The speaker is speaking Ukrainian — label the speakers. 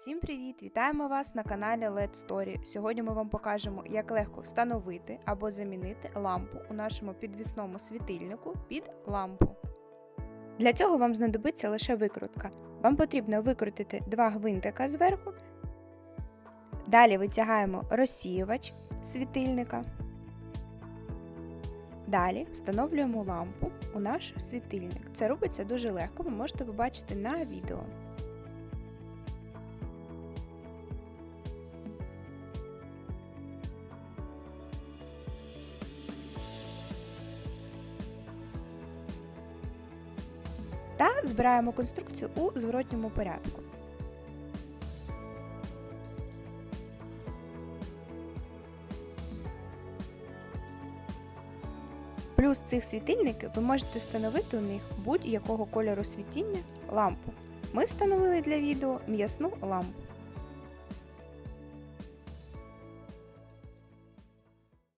Speaker 1: Всім привіт! Вітаємо вас на каналі LED Story. Сьогодні ми вам покажемо, як легко встановити або замінити лампу у нашому підвісному світильнику під лампу. Для цього вам знадобиться лише викрутка. Вам потрібно викрутити два гвинтика зверху. Далі витягаємо розсіювач світильника. Далі встановлюємо лампу у наш світильник. Це робиться дуже легко, ви можете побачити на відео. Та збираємо конструкцію у зворотньому порядку. Плюс цих світильників ви можете встановити у них будь-якого кольору світіння лампу. Ми встановили для відео м'ясну лампу.